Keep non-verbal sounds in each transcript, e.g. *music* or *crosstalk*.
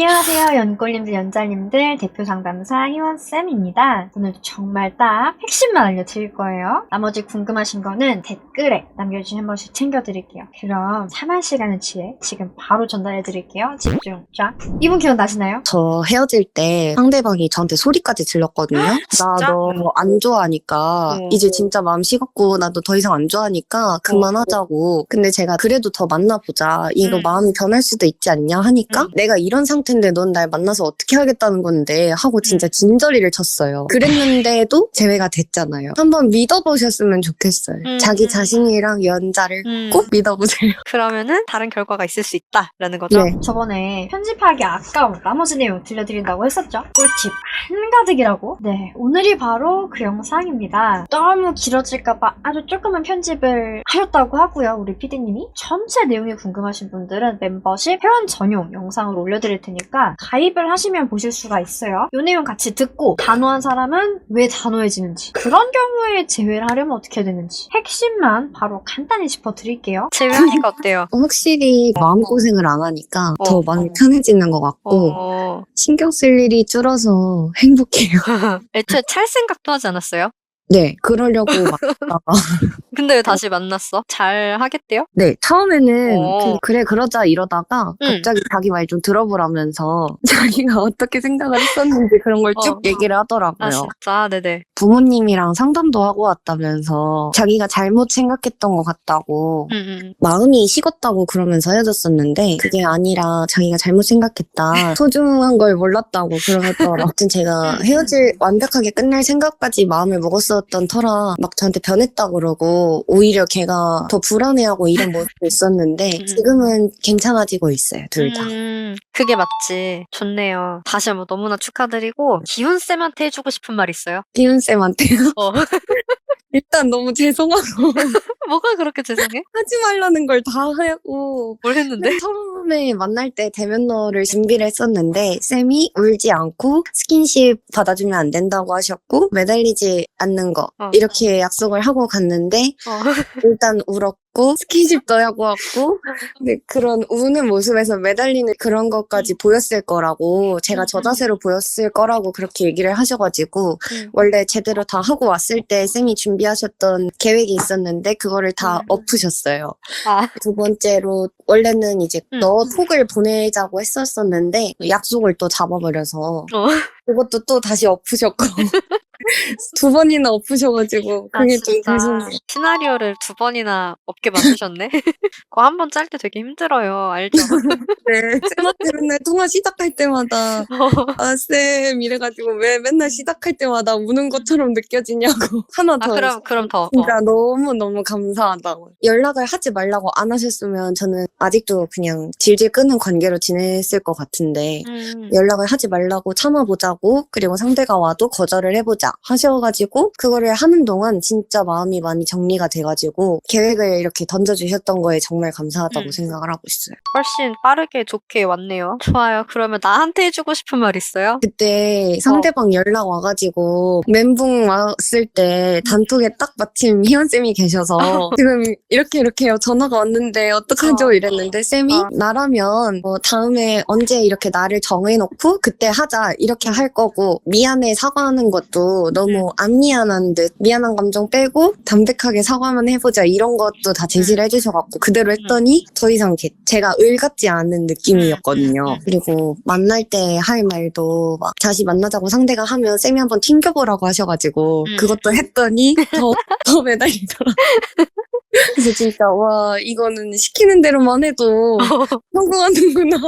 안녕하세요. 연골님들, 연잘님들, 대표 상담사 희원쌤입니다. 오늘도 정말 딱 핵심만 알려드릴 거예요. 나머지 궁금하신 거는 댓글에 남겨주시면 한 번씩 챙겨드릴게요. 그럼 3한 시간을 취해 지금 바로 전달해드릴게요. 집중. 자, 이분 기억나시나요? 저 헤어질 때 상대방이 저한테 소리까지 질렀거든요. 나 진짜? 너 안 좋아하니까 어. 이제 진짜 마음 식었고 나도 더 이상 안 좋아하니까 그만하자고. 근데 제가 그래도 더 만나보자. 이거 음. 마음이 변할 수도 있지 않냐 하니까 음. 내가 이런 상태 인데 넌 날 만나서 어떻게 하겠다는 건데 하고 진짜 음. 진저리를 쳤어요. 그랬는데도 제외가 됐잖아요. 한번 믿어보셨으면 좋겠어요. 음, 자기 음. 자신이랑 연자를 음, 꼭 믿어보세요. *laughs* 그러면은 다른 결과가 있을 수 있다라는 거죠. 네. 저번에 편집하기 아까운 나머지 내용 들려드린다고 했었죠? 꿀팁 한가득이라고? 네, 오늘이 바로 그 영상입니다. 너무 길어질까봐 아주 조그만 편집을 하셨다고 하고요, 우리 PD님이. 전체 내용이 궁금하신 분들은 멤버십 회원 전용 영상을 올려드릴 테니 까 가입을 하시면 보실 수가 있어요. 이 내용 같이 듣고 단호한 사람은 왜 단호해지는지 그런 경우에 제외를 하려면 어떻게 해야 되는지 핵심만 바로 간단히 짚어드릴게요. 제외하니까 어때요? *laughs* 확실히 마음고생을 안 하니까 어, 더 많이 어. 편해지는 것 같고 어, 신경 쓸 일이 줄어서 행복해요. *laughs* 애초에 찰 생각도 하지 않았어요? 네, 그러려고 *laughs* 만났다가 근데 왜 다시 만났어? 잘 하겠대요? 네, 처음에는 어. 그, 그래 그러자 이러다가 응. 갑자기 자기 말 좀 들어보라면서 *laughs* 자기가 어떻게 생각을 했었는지 그런 걸 쭉 어. 얘기를 하더라고요. 아 진짜 네네. 부모님이랑 상담도 하고 왔다면서 자기가 잘못 생각했던 것 같다고 음, 음. 마음이 식었다고 그러면서 헤어졌었는데 그게 아니라 자기가 잘못 생각했다 소중한 걸 몰랐다고 그러더라고요 아무튼 *laughs* 제가 헤어질 완벽하게 끝날 생각까지 마음을 먹었었던 터라 막 저한테 변했다 그러고 오히려 걔가 더 불안해하고 이런 모습이 있었는데 음. 지금은 괜찮아지고 있어요 둘 다. 음, 그게 맞지. 좋네요. 다시 한번 너무나 축하드리고 기훈 쌤한테 해주고 싶은 말 있어요? 기훈 쌤한테요. 어. *laughs* 일단 너무 죄송하고 *laughs* 뭐가 그렇게 죄송해? 하지 말라는 걸 다 하고 뭘 했는데? *laughs* 처음에 만날 때 대면너를 준비를 했었는데 쌤이 울지 않고 스킨십 받아주면 안 된다고 하셨고 매달리지 않는 거 어. 이렇게 약속을 하고 갔는데 어. 일단 울었고 스킨십도 하고 왔고 근데 그런 우는 모습에서 매달리는 그런 것까지 보였을 거라고 제가 저 음. 자세로 보였을 거라고 그렇게 얘기를 하셔가지고 음. 원래 제대로 다 하고 왔을 때 쌤이 준비하셨던 계획이 있었는데 그거를 다 음. 엎으셨어요. 아, 두 번째로 원래는 이제 음. 너 톡을 보내자고 했었었는데 약속을 또 잡아버려서 어. 그것도 또 다시 엎으셨고 *laughs* *laughs* 두 번이나 엎으셔가지고 아, 그게 좀 진짜 죄송해요. 시나리오를 두 번이나 없게 만드셨네. *laughs* 그거 한 번 짤 때 되게 힘들어요. 알죠? *laughs* 네, 쌤한테 맨날 통화 시작할 때마다 아 쌤 이래가지고 왜 맨날 시작할 때마다 우는 것처럼 느껴지냐고 하나 아 더 그럼 그럼 더. 어. 진짜 너무 너무 감사하다고 연락을 하지 말라고 안 하셨으면 저는 아직도 그냥 질질 끄는 관계로 지냈을 것 같은데 음. 연락을 하지 말라고 참아보자고 그리고 상대가 와도 거절을 해보자 하셔가지고 그거를 하는 동안 진짜 마음이 많이 정리가 돼가지고 계획을 이렇게 던져주셨던 거에 정말 감사하다고 음. 생각을 하고 있어요. 훨씬 빠르게 좋게 왔네요. 좋아요. 그러면 나한테 해주고 싶은 말 있어요? 그때 상대방 연락 와가지고 멘붕 왔을 때 단톡에 딱 마침 희연쌤이 계셔서 *laughs* 지금 이렇게 이렇게요 전화가 왔는데 어떡하죠 어. 이랬는데 쌤이 어. 나라면 뭐 다음에 언제 이렇게 나를 정해놓고 그때 하자 이렇게 할 거고 미안해 사과하는 것도 너무 안 미안한 듯 미안한 감정 빼고 담백하게 사과만 해보자 이런 것도 다 제시를 해주셔갖고 그대로 했더니 더 이상 제가 을 같지 않은 느낌이었거든요. 그리고 만날 때 할 말도 막 다시 만나자고 상대가 하면 쌤이 한번 튕겨보라고 하셔가지고 음. 그것도 했더니 더, *laughs* 더 매달리더라. *laughs* 그래서 진짜 와 이거는 시키는 대로만 해도 *laughs* 성공하는구나.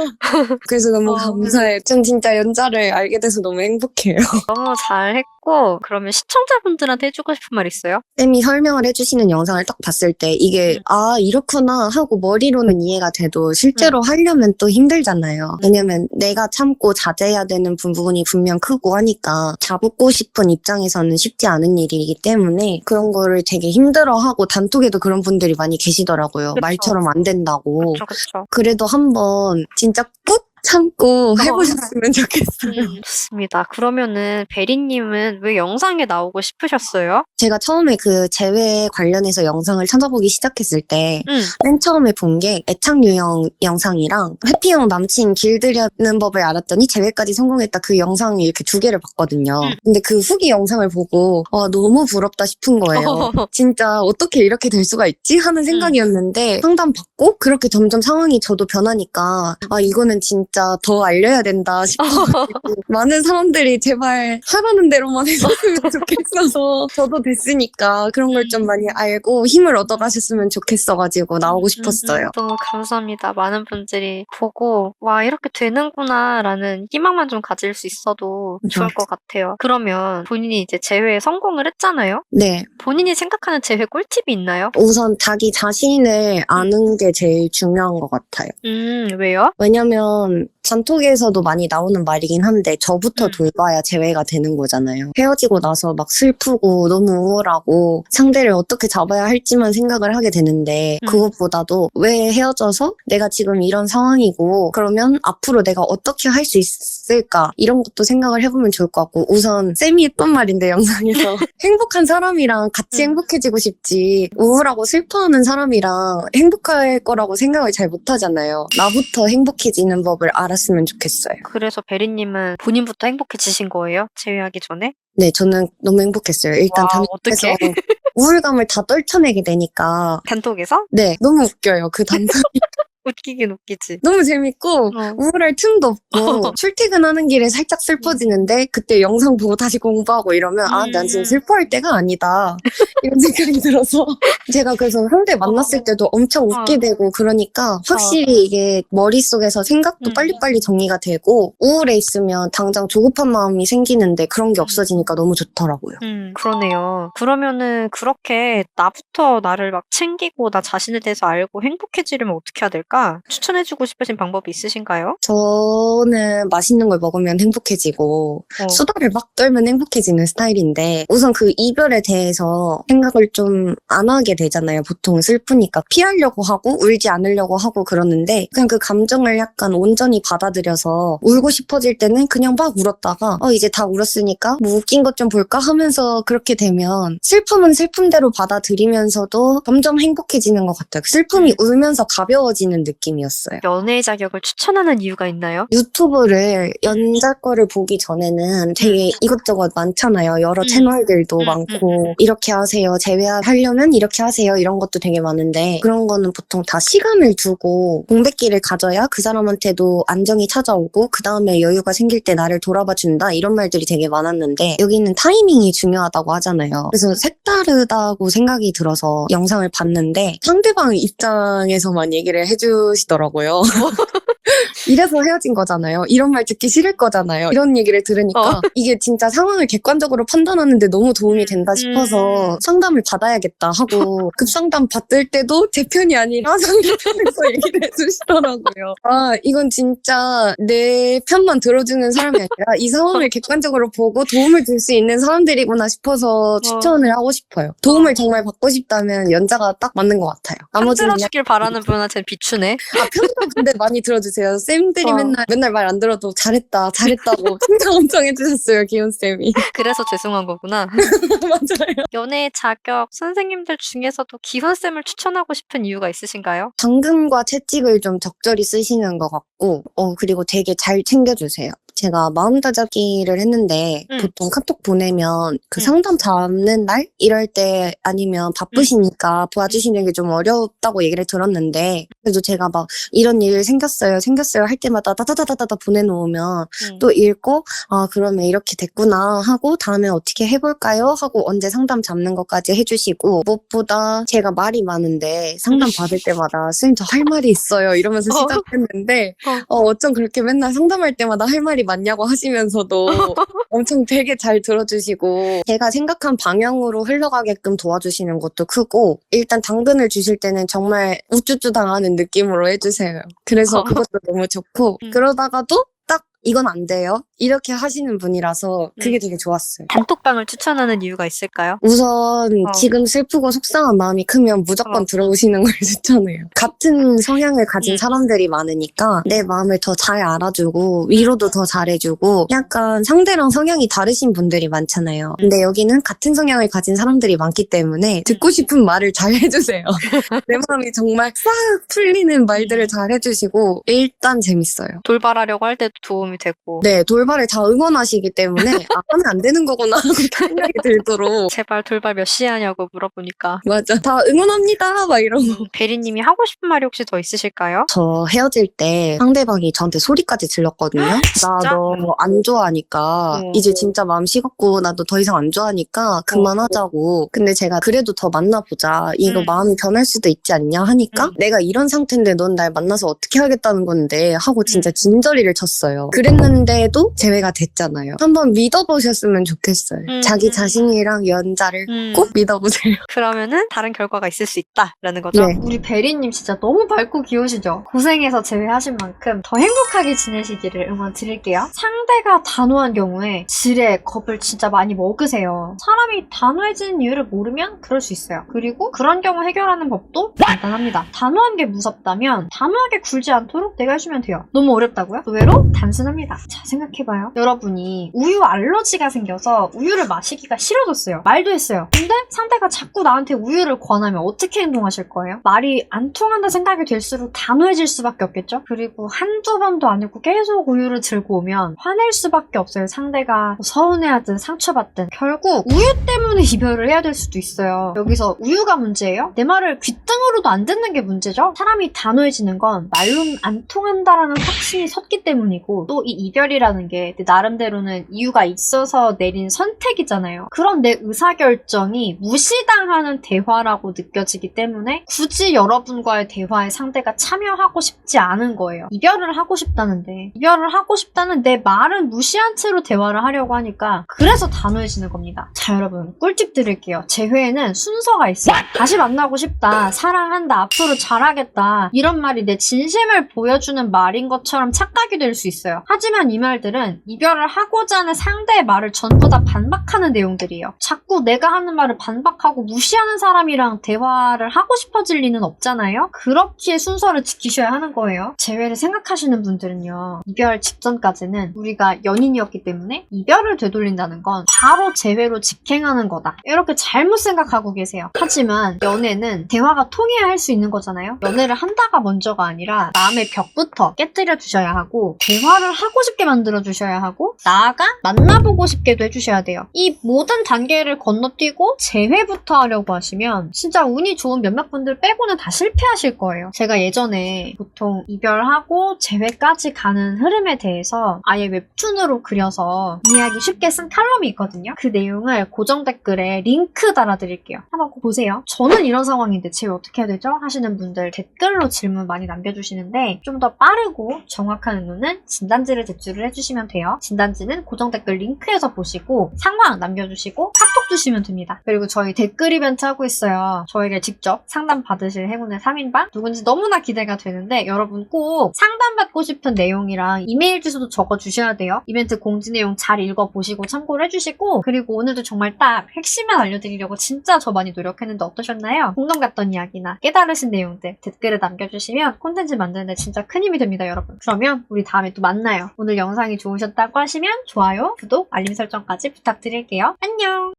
그래서 너무 어. 감사해요. 전 진짜 연자를 알게 돼서 너무 행복해요. 너무 잘했고 그러면 시청자분들한테 해주고 싶은 말 있어요? 쌤이 설명을 해주시는 영상을 딱 봤을 때 이게 음. 아 이렇구나 하고 머리로는 이해가 돼도 실제로 하려면 또 힘들잖아요. 왜냐면 내가 참고 자제해야 되는 부분이 분명 크고 하니까 잡고 싶은 입장에서는 쉽지 않은 일이기 때문에 그런 거를 되게 힘들어하고 단톡에도 그런 분들이 많이 계시더라고요. 그쵸. 말처럼 안 된다고. 그렇죠, 그렇죠. 그래도 한번 진짜 꾹 참고 해보셨으면 좋겠어요. 음, 좋습니다. 그러면은 베리님은 왜 영상에 나오고 싶으셨어요? 제가 처음에 그 재회 관련해서 영상을 찾아보기 시작했을 때 음. 맨 처음에 본 게 애착 유형 영상이랑 회피형 남친 길들여는 법을 알았더니 재회까지 성공했다 그 영상 이렇게 두 개를 봤거든요. 음. 근데 그 후기 영상을 보고 와 너무 부럽다 싶은 거예요. *laughs* 진짜 어떻게 이렇게 될 수가 있지 하는 생각이었는데 상담 받고 그렇게 점점 상황이 저도 변하니까 아 이거는 진짜 더 알려야 된다 싶어가지고 *laughs* 많은 사람들이 제발 하라는 대로만 해줬으면 *laughs* 좋겠어서 저도 됐으니까 그런 걸 좀 많이 알고 힘을 얻어가셨으면 좋겠어가지고 나오고 싶었어요. 음, 너무 감사합니다. 많은 분들이 보고 와 이렇게 되는구나라는 희망만 좀 가질 수 있어도 좋을 네. 것 같아요. 그러면 본인이 이제 재회에 성공을 했잖아요. 네. 본인이 생각하는 재회 꿀팁이 있나요? 우선 자기 자신을 아는 게 제일 중요한 것 같아요. 음 왜요? 왜냐면 단톡에서도 많이 나오는 말이긴 한데 저부터 음. 돌봐야 재회가 되는 거잖아요. 헤어지고 나서 막 슬프고 너무 우울하고 상대를 어떻게 잡아야 할지만 생각을 하게 되는데 음. 그것보다도 왜 헤어져서 내가 지금 이런 상황이고 그러면 앞으로 내가 어떻게 할 수 있을까 이런 것도 생각을 해보면 좋을 것 같고 우선 쌤이 했던 말인데 영상에서 *laughs* 행복한 사람이랑 같이 음. 행복해지고 싶지 우울하고 슬퍼하는 사람이랑 행복할 거라고 생각을 잘 못하잖아요. 나부터 행복해지는 법을 알았으면 좋겠어요. 그래서 베리님은 본인부터 행복해지신 거예요? 재회하기 전에? 네, 저는 너무 행복했어요. 일단 와, 단톡에서 어떡해? 우울감을 다 떨쳐내게 되니까 단톡에서? 네, 너무 웃겨요. 그 단톡이 *laughs* 웃기긴 웃기지. 너무 재밌고 어. 우울할 틈도 없고 *laughs* 출퇴근하는 길에 살짝 슬퍼지는데 그때 영상 보고 다시 공부하고 이러면 아, 난 지금 음. 슬퍼할 때가 아니다. *laughs* 이런 생각이 들어서 제가 그래서 상대 만났을 때도 엄청 웃게 어. 되고 그러니까 확실히 이게 머릿속에서 생각도 음. 빨리빨리 정리가 되고 우울해 있으면 당장 조급한 마음이 생기는데 그런 게 없어지니까 너무 좋더라고요. 음, 그러네요. 그러면은 그렇게 나부터 나를 막 챙기고 나 자신에 대해서 알고 행복해지려면 어떻게 해야 될 까? 추천해주고 싶으신 방법이 있으신가요? 저는 맛있는 걸 먹으면 행복해지고 어. 수다를 막 떨면 행복해지는 스타일인데 우선 그 이별에 대해서 생각을 좀 안 하게 되잖아요. 보통 슬프니까 피하려고 하고 울지 않으려고 하고 그러는데 그냥 그 감정을 약간 온전히 받아들여서 울고 싶어질 때는 그냥 막 울었다가 어 이제 다 울었으니까 뭐 웃긴 것 좀 볼까 하면서 그렇게 되면 슬픔은 슬픔대로 받아들이면서도 점점 행복해지는 것 같아요. 슬픔이 울면서 가벼워지는 느낌이었어요. 연애 자격을 추천하는 이유가 있나요? 유튜브를 연자 거를 보기 전에는 되게 이것저것 많잖아요. 여러 음. 채널들도 음, 많고 음, 이렇게 하세요. 재회하려면 이렇게 하세요. 이런 것도 되게 많은데 그런 거는 보통 다 시간을 두고 공백기를 가져야 그 사람한테도 안정이 찾아오고 그 다음에 여유가 생길 때 나를 돌아봐 준다 이런 말들이 되게 많았는데 여기는 타이밍이 중요하다고 하잖아요. 그래서 색다르다고 생각이 들어서 영상을 봤는데 상대방 입장에서만 얘기를 해주 시더라고요. *laughs* 이래서 헤어진 거잖아요. 이런 말 듣기 싫을 거잖아요. 이런 얘기를 들으니까 어. *laughs* 이게 진짜 상황을 객관적으로 판단하는데 너무 도움이 된다 싶어서 음. 상담을 받아야겠다 하고 *laughs* 급상담 받을 때도 제 편이 아니라 *laughs* 상대편에서 얘기를 해주시더라고요. 아 이건 진짜 내 편만 들어주는 사람이 아니라 이 상황을 객관적으로 보고 도움을 줄 수 있는 사람들이구나 싶어서 추천을 하고 싶어요. 도움을 정말 받고 싶다면 연자가 딱 맞는 것 같아요. 편 나머지는 그냥 들어주길 바라는 분한테는 비추네. 아, 편도 근데 많이 들어주세요. 쌤들이 어. 맨날, 맨날 말 안 들어도 잘했다, 잘했다고 *laughs* 칭찬 엄청 해주셨어요, 기훈 쌤이. *laughs* 그래서 죄송한 거구나. *laughs* 맞아요. 연애 자격 선생님들 중에서도 기훈 쌤을 추천하고 싶은 이유가 있으신가요? 당근과 채찍을 좀 적절히 쓰시는 것 같고, 어, 그리고 되게 잘 챙겨주세요. 제가 마음다잡기를 했는데, 음. 보통 카톡 보내면 그 음. 상담 잡는 날? 이럴 때 아니면 바쁘시니까 도와주시는 게 좀 어렵다고 얘기를 들었는데, 그래도 제가 막 이런 일 생겼어요, 생겼어요 할 때마다 따다다다다 보내놓으면 음. 또 읽고 아 그러면 이렇게 됐구나 하고 다음에 어떻게 해볼까요 하고 언제 상담 잡는 것까지 해주시고 무엇보다 제가 말이 많은데 상담 받을 때마다 쌤저할 말이 있어요 이러면서 어. 시작했는데 어 어쩜 그렇게 맨날 상담할 때마다 할 말이 많냐고 하시면서도 *laughs* 엄청 되게 잘 들어주시고 제가 생각한 방향으로 흘러가게끔 도와주시는 것도 크고 일단 당근을 주실 때는 정말 우쭈쭈 당하는 느낌으로 해주세요. 그래서 어. *laughs* 그것도 너무 좋고 음. 그러다가도 딱 이건 안 돼요. 이렇게 하시는 분이라서 그게 되게 좋았어요. 단톡방을 추천하는 이유가 있을까요? 우선 어. 지금 슬프고 속상한 마음이 크면 무조건 어. 들어오시는 걸 *laughs* 추천해요. 같은 성향을 가진 음. 사람들이 많으니까 내 마음을 더 잘 알아주고 위로도 더 잘해주고 약간 상대랑 성향이 다르신 분들이 많잖아요. 근데 여기는 같은 성향을 가진 사람들이 많기 때문에 듣고 싶은 말을 잘 해주세요. *laughs* 내 마음이 정말 싹 풀리는 말들을 잘 해주시고 일단 재밌어요. 돌발하려고 할 때도 도움이 되고 네, 돌발 을 다 응원하시기 때문에 아, 하면 안 되는 거구나 *laughs* 하고 생각이 들도록 제발 돌발 몇 시에 하냐고 물어보니까 맞아. 다 응원합니다. 막 이러고. 베리님이 하고 싶은 말이 혹시 더 있으실까요? 저 헤어질 때 상대방이 저한테 소리까지 질렀거든요. 나 진짜? 너 안 좋아하니까 어. 이제 진짜 마음 식었고 나도 더 이상 안 좋아하니까 그만하자고. 근데 제가 그래도 더 만나보자. 이거 음. 마음이 변할 수도 있지 않냐 하니까 음. 내가 이런 상태인데 넌 날 만나서 어떻게 하겠다는 건데 하고 진짜 음. 진저리를 쳤어요. 그랬는데도 제외가 됐잖아요. 한번 믿어보셨으면 좋겠어요. 음. 자기 자신이랑 연자를 음, 꼭 믿어보세요. *laughs* 그러면은 다른 결과가 있을 수 있다라는 거죠. 네. 우리 베리님 진짜 너무 밝고 귀여우시죠? 고생해서 제외하신 만큼 더 행복하게 지내시기를 응원 드릴게요. 상대가 단호한 경우에 질에 겁을 진짜 많이 먹으세요. 사람이 단호해지는 이유를 모르면 그럴 수 있어요. 그리고 그런 경우 해결하는 법도 간단합니다. 단호한 게 무섭다면 단호하게 굴지 않도록 내가 해주면 돼요. 너무 어렵다고요? 의외로 단순합니다. 자, 생각해봐 요. 여러분이 우유 알러지가 생겨서 우유를 마시기가 싫어졌어요. 말도 했어요. 근데 상대가 자꾸 나한테 우유를 권하면 어떻게 행동하실 거예요? 말이 안 통한다 생각이 될수록 단호해질 수밖에 없겠죠? 그리고 한두 번도 아니고 계속 우유를 들고 오면 화낼 수밖에 없어요. 상대가 뭐 서운해하든 상처받든 결국 우유 때문에 *laughs* 이별을 해야 될 수도 있어요. 여기서 우유가 문제예요? 내 말을 귓등으로도 안 듣는 게 문제죠? 사람이 단호해지는 건 말로는 안 통한다라는 확신이 섰기 때문이고 또 이 이별이라는 게 나름대로는 이유가 있어서 내린 선택이잖아요. 그런 내 의사결정이 무시당하는 대화라고 느껴지기 때문에 굳이 여러분과의 대화에 상대가 참여하고 싶지 않은 거예요. 이별을 하고 싶다는데 이별을 하고 싶다는 내 말은 무시한 채로 대화를 하려고 하니까 그래서 단호해지는 겁니다. 자 여러분 꿀팁 드릴게요. 제 회에는 순서가 있어요. 다시 만나고 싶다, 사랑한다, 앞으로 잘하겠다 이런 말이 내 진심을 보여주는 말인 것처럼 착각이 될 수 있어요. 하지만 이 말들은 이별을 하고자 하는 상대의 말을 전부 다 반박하는 내용들이에요. 자꾸 내가 하는 말을 반박하고 무시하는 사람이랑 대화를 하고 싶어질 리는 없잖아요? 그렇기에 순서를 지키셔야 하는 거예요. 재회를 생각하시는 분들은요. 이별 직전까지는 우리가 연인이었기 때문에 이별을 되돌린다는 건 바로 재회로 직행하는 거다. 이렇게 잘못 생각하고 계세요. 하지만 연애는 대화가 통해야 할 수 있는 거잖아요. 연애를 한다가 먼저가 아니라 마음의 벽부터 깨뜨려 주셔야 하고 대화를 하고 싶게 만들어 주셔야 하고 나아가 만나보고 싶게도 해주셔야 돼요. 이 모든 단계를 건너뛰고 재회부터 하려고 하시면 진짜 운이 좋은 몇몇 분들 빼고는 다 실패하실 거예요. 제가 예전에 보통 이별하고 재회까지 가는 흐름에 대해서 아예 웹툰으로 그려서 이해하기 쉽게 쓴 칼럼이 있거든요. 그 내용을 고정 댓글에 링크 달아드릴게요. 한번 보세요. 저는 이런 상황인데 재회 어떻게 해야 되죠? 하시는 분들 댓글로 질문 많이 남겨주시는데 좀 더 빠르고 정확한 눈은 진단지를 제출을 해주시면 돼요. 진단지는 고정 댓글 링크에서 보시고 상황 남겨주시고 카톡 주시면 됩니다. 그리고 저희 댓글 이벤트 하고 있어요. 저에게 직접 상담 받으실 행운의 3인방 누군지 너무나 기대가 되는데 여러분 꼭 상담받고 싶은 내용이랑 이메일 주소도 적어주셔야 돼요. 이벤트 공지 내용 잘 읽어보시고 참고를 해주시고 그리고 오늘도 정말 딱 핵심만 알려드리려고 진짜 저 많이 노력했는데 어떠셨나요? 공감 갔던 이야기나 깨달으신 내용들 댓글에 남겨주시면 콘텐츠 만드는데 진짜 큰 힘이 됩니다 여러분. 그러면 우리 다음에 또 만나요. 오늘 영상이 좋으셨다고 하시면 좋아요, 구독, 알림 설정까지 부탁드릴게요. 안녕!